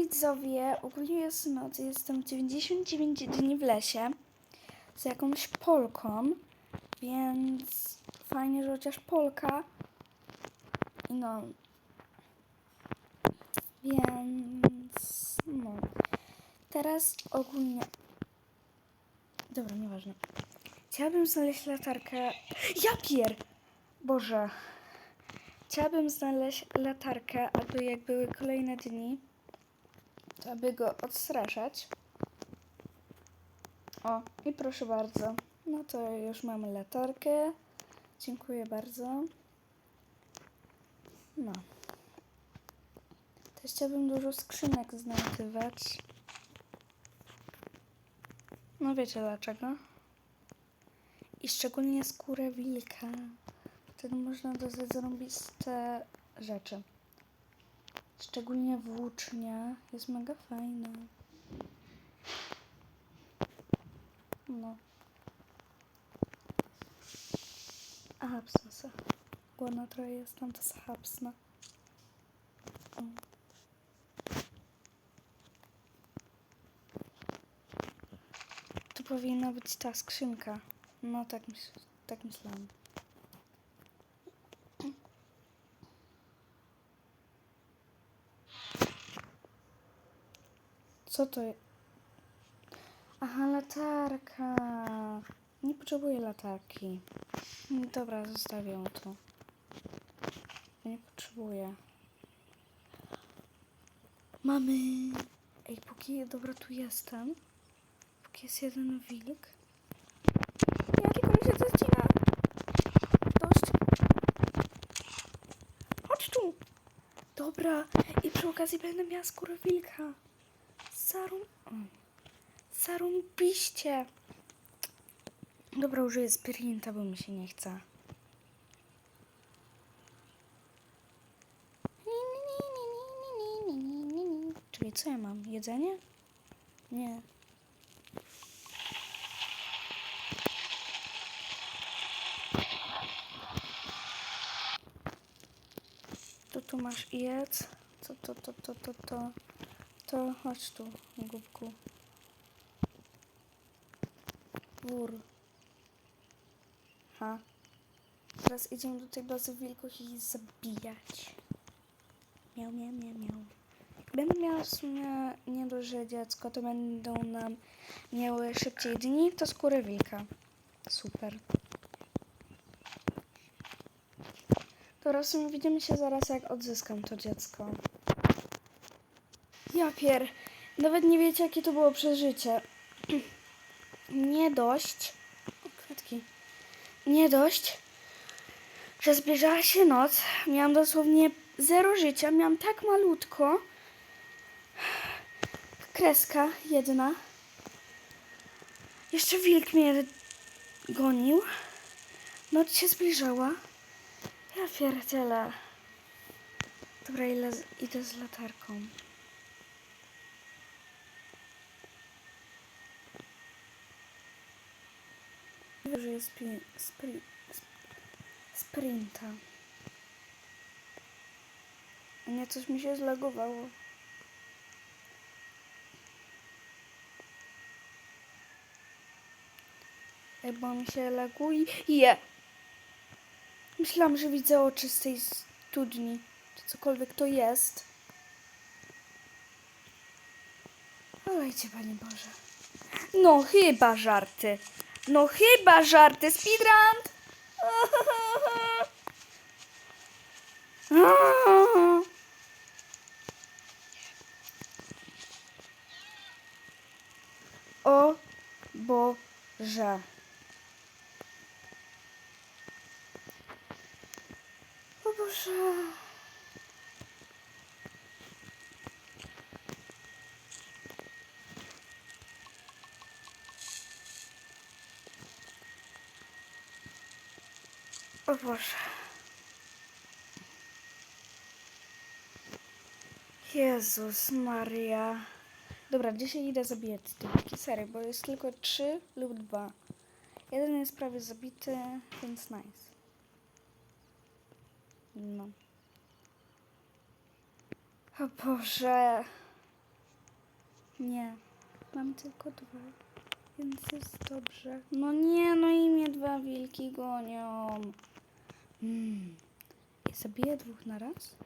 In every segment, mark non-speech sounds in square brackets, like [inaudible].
Widzowie, ogólnie jest noc, jestem 99 dni w lesie z jakąś Polką, więc fajnie, że chociaż Polka. I No. Więc no. Teraz ogólnie. Dobra, nieważne. Chciałabym znaleźć latarkę. Ja pier! Boże. Chciałabym znaleźć latarkę, aby jak były kolejne dni, aby go odstraszać. O, i proszę bardzo. No to już mamy latarkę. Dziękuję bardzo. No. Też chciałabym dużo skrzynek znajdywać. No wiecie dlaczego? I szczególnie skórę wilka. Wtedy można dostać zarąbiste rzeczy. Szczególnie włócznia jest mega fajna. No. A hapsna se. Głodna trochę jestem, to se hapsna. Tu powinna być ta skrzynka. No tak, myśl, tak myślałam. Co to jest? Aha, latarka. Nie potrzebuję latarki. Mm, Dobra, zostawię ją tu. Nie potrzebuję. Mamy. Ej, póki dobra tu jestem. Póki jest jeden wilk. Ja tylko mi się zacina. Dość. Chodź tu. Dobra. I przy okazji będę miała skórę wilka. Zarum... o. Zarąbiście. Dobra, użyję sprinta, bo mi się nie chce. Czyli co ja mam? Jedzenie? Nie. Tu tu masz jedz. Co to, to, to, to, to. To chodź tu, głupku. Wór. Ha. Teraz idziemy do tej bazy wilków i zabijać. Miał, miał, miał, miał. Będę miała w sumie nie dość, że dziecko, to będą nam miały szybciej dni, to skórę wilka. Super. Teraz widzimy się zaraz, jak odzyskam to dziecko. Ja pier. Nawet nie wiecie, jakie to było przeżycie. [clears throat] Nie dość. O. Nie dość, że zbliżała się noc. Miałam dosłownie zero życia. Miałam tak malutko. [sighs] Kreska jedna. Jeszcze wilk mnie gonił. Noc się zbliżała. Ja pierdzielę. Dobra, ile idę z latarką. Użyję spri, spri, sprinta. Nie, coś mi się zlagowało. Bo mi się laguje. Myślałam, że widzę oczy z tej studni, czy cokolwiek to jest. Olejcie, Panie Boże. No chyba żarty. No chyba żarty. Speedrun! O Boże. O Boże. O Boże. Jezus Maria. Dobra, dzisiaj idę zabijać te sery, bo jest tylko trzy lub dwa. Jeden jest prawie zabity, więc nice. No. O Boże. Nie. Mam tylko dwa. Więc jest dobrze. No nie, no i mnie dwa wilki gonią. Mm. I zabiję dwóch na raz?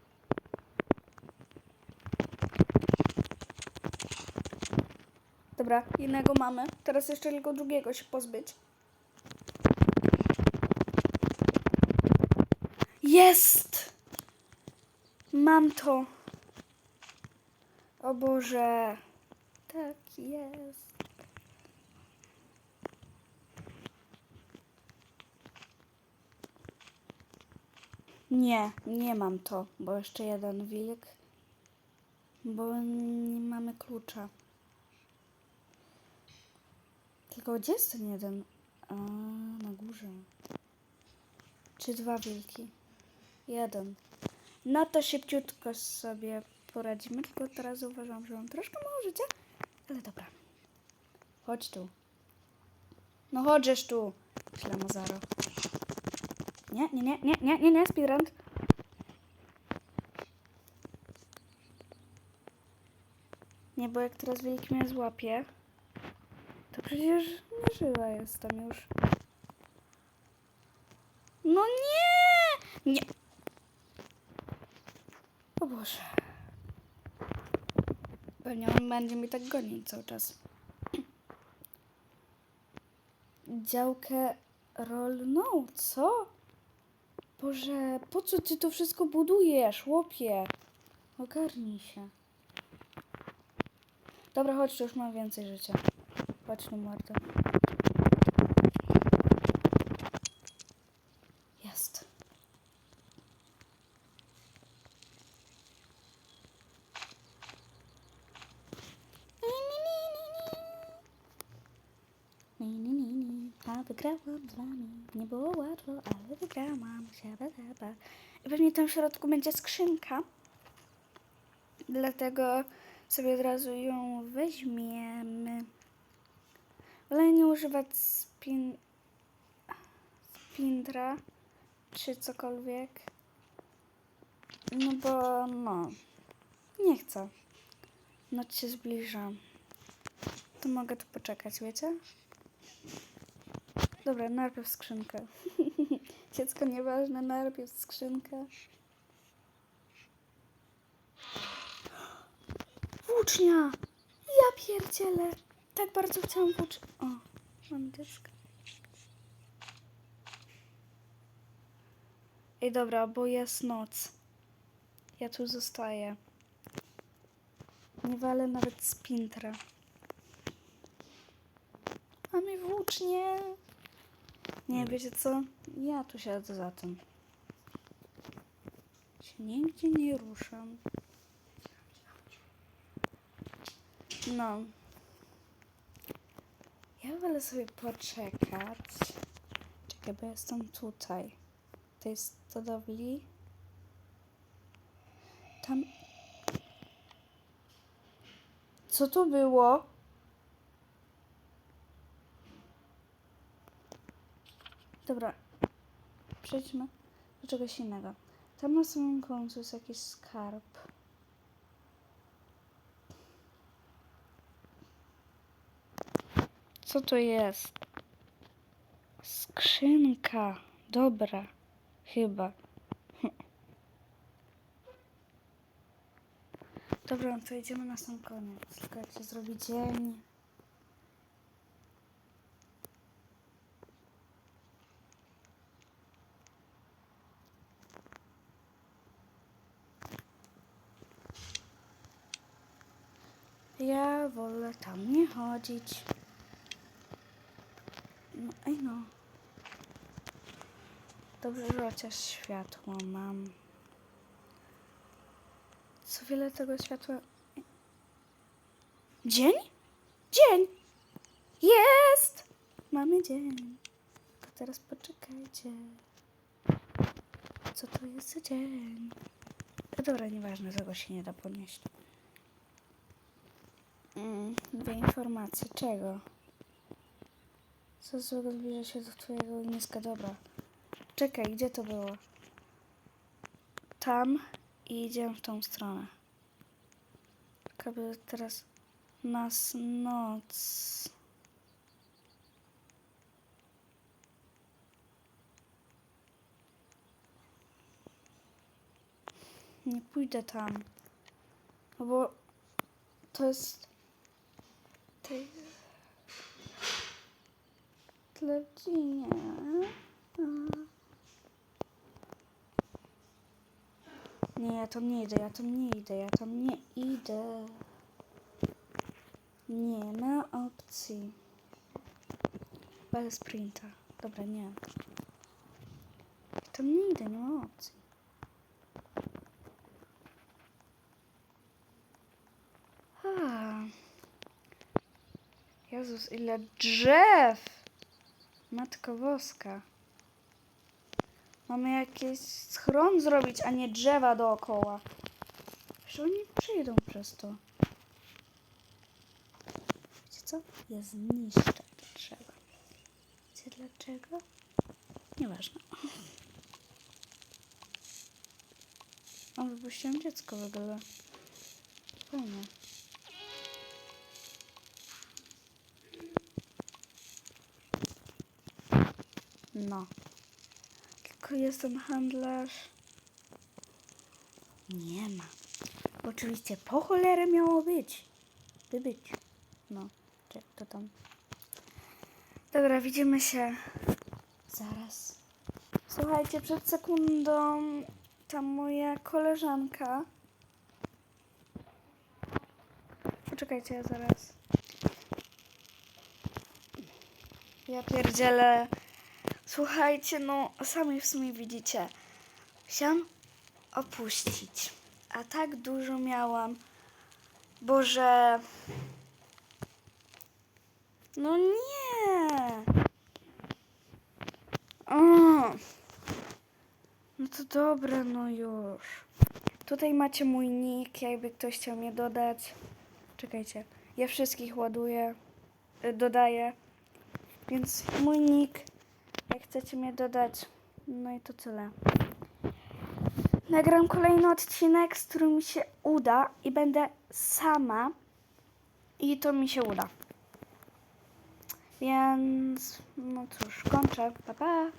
Dobra, jednego mamy. Teraz jeszcze tylko drugiego się pozbyć. Jest! Mam to. O Boże. Tak jest. Nie, nie mam to, bo jeszcze jeden wilk. Bo nie mamy klucza. Tylko gdzie jest ten jeden? A, na górze. Czy dwa wilki? Jeden. No to szybciutko sobie poradzimy, tylko teraz zauważam, że mam troszkę mało życia, ale dobra. Chodź tu. No chodźesz tu, ślamazaro. Nie, nie, nie, nie, nie, nie, nie, speedrun. Nie, bo jak teraz wilk mnie złapie, to przecież nie żyła jestem już. No nie! Nie! O Boże. Pewnie on będzie mi tak gonić cały czas. [clears throat] Działkę rolną, co? Boże, po co ty to wszystko budujesz, chłopie? Ogarnij się. Dobra, chodź, już mam więcej życia. Chodź tu, mordo. Jest. Ni, ni, ni. A wygrałam z. Nie było łatwo, ale wygrałam. Siaba, siaba. I pewnie tam w środku będzie skrzynka. Dlatego sobie od razu ją weźmiemy. Wolę nie używać spin... spindra czy cokolwiek. No bo no. Nie chcę. Noc się zbliża. To mogę tu poczekać, wiecie? Dobra, najpierw skrzynkę. [laughs] Dziecko nieważne, najpierw skrzynkę. Włócznia! Ja pierdzielę! Tak bardzo chciałam włócz... O, mam dziecko. Ej, dobra, bo jest noc. Ja tu zostaję. Nie walę nawet z pintra. Mamy włócznie. Nie, wiecie co? Ja tu siedzę za tym. Się nigdzie nie ruszam. No. Ja wolę sobie poczekać. Czekaj, bo jestem tutaj. Tej stodowli. Tam. Co to było? Dobra. Przejdźmy do czegoś innego. Tam na samym końcu jest jakiś skarb. Co to jest? Skrzynka. Dobra. Chyba. [laughs] Dobra, to idziemy na sam koniec. Tylko jak się zrobi dzień. Ja wolę tam nie chodzić. No, ej no. Dobrze, że chociaż światło mam. Co wiele tego światła... Dzień? Dzień! Jest! Mamy dzień. To teraz poczekajcie. Co to jest za dzień? No dobra, nieważne, tego się nie da ponieść. Dwie informacje. Czego? Co złego zbliża się do twojego ogniska? Dobra. Czekaj, gdzie to było? Tam i idziemy w tą stronę. Tylko teraz nas noc. Nie pójdę tam. Bo to jest. Jest. Tledzinie. Nie, ja tam nie idę, ja tam nie idę, ja tam nie idę. Nie ma opcji. Bez sprinta. Dobra, nie. Tam nie idę, nie ma opcji. Jezus, ile drzew! Matko Boska. Mamy jakiś schron zrobić, a nie drzewa dookoła. Że oni przyjdą przez to. Wiecie co? Ja zniszczę te drzewa. Wiecie dlaczego? Nieważne. O, wypuściłam dziecko w ogóle. Fajnie. No. Tylko jestem handlarz. Nie ma. Oczywiście po cholerę miało być. By być. No. Czy to tam? Dobra, widzimy się zaraz. Słuchajcie, przed sekundą ta moja koleżanka. Poczekajcie, ja zaraz. Ja pierdzielę. Słuchajcie, no sami w sumie widzicie. Chciałam opuścić, a tak dużo miałam, Boże. No nie. O. No to dobra, no już. Tutaj macie mój nick, jakby ktoś chciał mnie dodać. Czekajcie, ja wszystkich ładuję, y, dodaję. Więc mój nick, jak chcecie mnie dodać, no i to tyle. Nagram kolejny odcinek, z którym mi się uda i będę sama i to mi się uda. Więc, no cóż, kończę. Pa, pa.